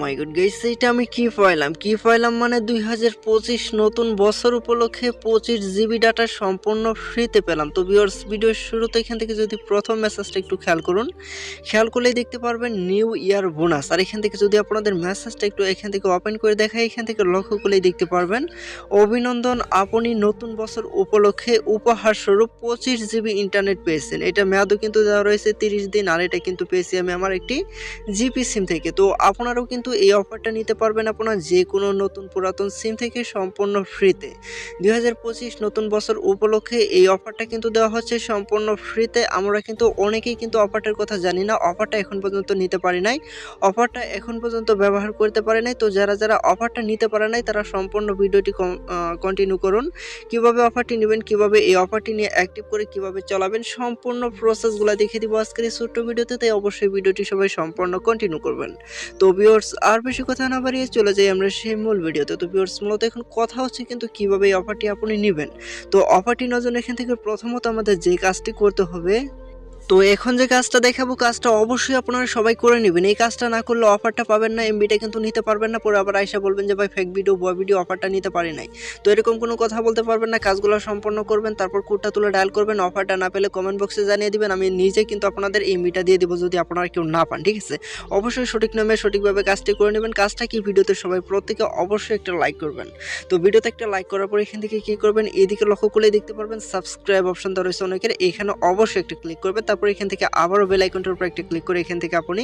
মাই good guys এটা আমি কি পাইলাম? কি পাইলাম মানে দুই হাজার পঁচিশ নতুন বছর উপলক্ষে পঁচিশ জিবি ডাটা সম্পূর্ণ ফ্রিতে পেলাম। তো ভিউয়ার্স ভিডিওর শুরুতে এখান থেকে যদি প্রথম মেসেজটা একটু খেয়াল করুন, খেয়াল করলেই দেখতে পারবেন নিউ ইয়ার বোনাস আর এখান থেকে যদি আপনাদের মেসেজটা একটু এখান থেকে ওপেন করে দেখায় এখান থেকে লক্ষ্য করলেই দেখতে পারবেন, অভিনন্দন, আপনি নতুন বছর উপলক্ষে উপহার স্বরূপ পঁচিশ জিবি ইন্টারনেট পেয়েছেন। এটা মেয়াদও কিন্তু দেওয়া রয়েছে তিরিশ দিন, আর এটা কিন্তু পেয়েছি আমি আমার একটি জিপি সিম থেকে। তো আপনারাও কিন্তু এই অফারটা নিতে পারবেন আপনার যে কোনো নতুন পুরাতন সিম থেকে সম্পূর্ণ ফ্রিতে। দু হাজার পঁচিশ নতুন বছর উপলক্ষে এই অফারটা কিন্তু দেওয়া হচ্ছে সম্পূর্ণ ফ্রিতে। আমরা কিন্তু অনেকেই কিন্তু অফারটার কথা জানি না, অফারটা এখন পর্যন্ত নিতে পারি নাই। অফারটা এখন পর্যন্ত ব্যবহার করতে পারে নাই। তো যারা যারা অফারটা নিতে পারে নাই, তারা সম্পূর্ণ ভিডিওটি কন্টিনিউ করুন। কীভাবে অফারটি নেবেন, কীভাবে এই অফারটি নিয়ে অ্যাক্টিভ করে কীভাবে চালাবেন, সম্পূর্ণ প্রসেসগুলো দেখিয়ে দিব আজকের এই ছোট্ট ভিডিওতে। তাই অবশ্যই ভিডিওটি সবাই সম্পূর্ণ কন্টিনিউ করবেন। তো ভিউয়ার্স আর বেশি কথা না বাড়িয়ে চলে যাই আমরা সেই মূল ভিডিওতে। তো ভিউয়ার্স মূলত এখন কথা হচ্ছে কিন্তু কীভাবে এই অফারটি আপনি নেবেন। তো অফারটি নজর এখান থেকে প্রথমত আমাদের যে কাজটি করতে হবে তো এখন যে কাজটা দেখাবো, কাজটা অবশ্যই আপনারা সবাই করে নেবেন। এই কাজটা না করলে অফারটা পাবেন না এমবিটা কিন্তু নিতে পারবেন না। পরে আবার আইসা বলবেন যে, ভাই ফেক ভিডিও বয় ভিডিও অফারটা নিতে পারি নাই। তো এরকম কোনো কথা বলতে পারবেন না, কাজগুলো সম্পন্ন করবেন, তারপর কোডটা তুলে ডায়াল করবেন অফারটা না পেলে কমেন্ট বক্সে জানিয়ে দিবেন। আমি নিজে কিন্তু আপনাদের এমবিটা দিয়ে দেবো, যদি আপনারা কেউ না পান, ঠিক আছে? অবশ্যই সঠিক নামে সঠিকভাবে কাজটি করে নেবেন। কাজটা কি ভিডিওতে সবাই প্রত্যেকে অবশ্যই একটা লাইক করবেন। তো ভিডিওতে একটা লাইক করার পর এখান থেকে কী করবেন? এদিকে লক্ষ্য করলে দেখতে পারবেন সাবস্ক্রাইব অপশন দেওয়া রয়েছে অনেকের। এখানে অবশ্যই একটা ক্লিক করবেন। তারপর এখান থেকে আবারও বেল আইকনটার উপর একটা ক্লিক করে এখান থেকে আপনি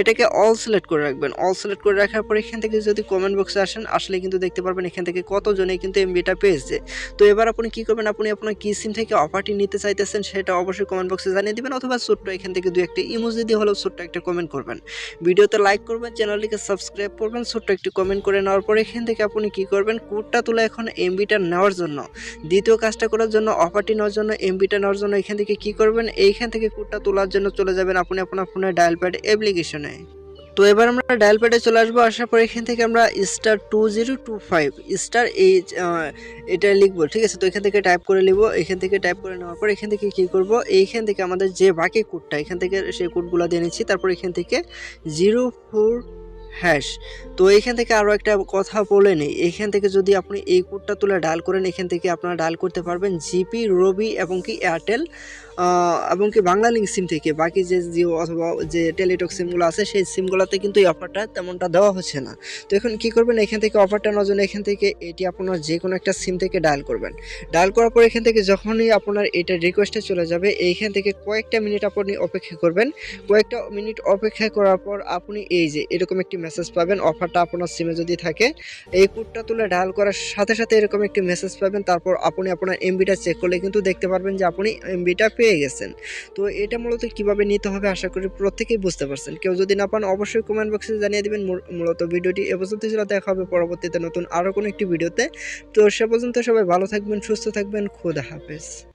এটাকে অল সিলেক্ট করে রাখবেন। অল সিলেক্ট করে রাখার পর এখান থেকে যদি কমেন্ট বক্সে আসেন, আসলে কিন্তু দেখতে পারবেন এখান থেকে কতজনে কিন্তু এমবিটা পেয়েছে তো এবার আপনি কি করবেন? আপনি আপনার কি সিম থেকে অফারটি নিতে চাইতেছেন, সেটা অবশ্যই কমেন্ট বক্সে জানিয়ে দেবেন অথবা ছোট্ট এখান থেকে দু একটা ইমোজি দিয়ে হলেও ছোট্ট একটা কমেন্ট করবেন। ভিডিওতে লাইক করবেন চ্যানেলটিকে সাবস্ক্রাইব করবেন, ছোট্ট একটি কমেন্ট করে নেওয়ার পর এখান থেকে আপনি কি করবেন? কোডটা তুলে এখন এমবিটা নেওয়ার জন্য, দ্বিতীয় কাজটা করার জন্য অফারটি নেওয়ার জন্য এমবিটা নেওয়ার জন্য এখান থেকে কি করবেন? এইখান থেকে কোডটা তোলার জন্য চলে যাবেন আপনি আপনার ফোনের ডায়াল প্যাড অ্যাপ্লিকেশনে। তো এবার আমরা ডায়াল প্যাডে চলে আসব। আসার পর এখান থেকে আমরা star two zero two five star H এটা লিখব, ঠিক আছে? তো এখান থেকে টাইপ করে নিব। এখান থেকে টাইপ করে নেওয়ার পর এখান থেকে কি করব? এইখান থেকে আমাদের যে বাকি কোডটা এখান থেকে সেই কোডগুলো দিয়ে নিচ্ছি। তারপর এখান থেকে জিরো ফোর হ্যাশ তো এখান থেকে আরও একটা কথা বলে নেই। এখান থেকে যদি আপনি এই কোডটা তুলে ডাল করেন, এখান থেকে আপনারা ডায়াল করতে পারবেন জিপি, রবি এবং কি এয়ারটেল এবং কি বাংলা লিঙ্ক সিম থেকে। বাকি যে জিও অথবা যে টেলিটক সিমগুলো আছে, সেই সিমগুলোতে কিন্তু এই অফারটা তেমনটা দেওয়া হচ্ছে না। তো এখন কি করবেন? এখান থেকে অফারটা নেওয়ার জন্য এখান থেকে এটি আপনার যে কোনো একটা সিম থেকে ডায়াল করবেন। ডায়াল করার পর এখান থেকে যখনই আপনার এটা রিকোয়েস্টে চলে যাবে, এইখান থেকে কয়েকটা মিনিট আপনি অপেক্ষা করবেন। কয়েকটা মিনিট অপেক্ষা করার পর আপনি এই যে এরকম একটি মেসেজ পাবেন, অফারটা আপনার সিমে যদি থাকে। এই কোডটা তুলে ডায়াল করার সাথে সাথে এরকম একটি মেসেজ পাবেন, তারপর আপনি আপনার এমবিটা চেক করলে কিন্তু দেখতে পারবেন যে আপনি এমবিটা পেয়ে গেছেন। তো এটা মূলত কীভাবে নিতে হবে আশা করি প্রত্যেকেই বুঝতে পারছেন। কেউ যদি না পান, অবশ্যই কমেন্ট বক্সে জানিয়ে দিবেন। মূল- মূলত ভিডিওটি এ পর্যন্ত ছিল, দেখা হবে পরবর্তীতে নতুন আরও কোনো একটি ভিডিওতে। তো সে পর্যন্ত সবাই ভালো থাকবেন, সুস্থ থাকবেন, খুদা হাফেজ।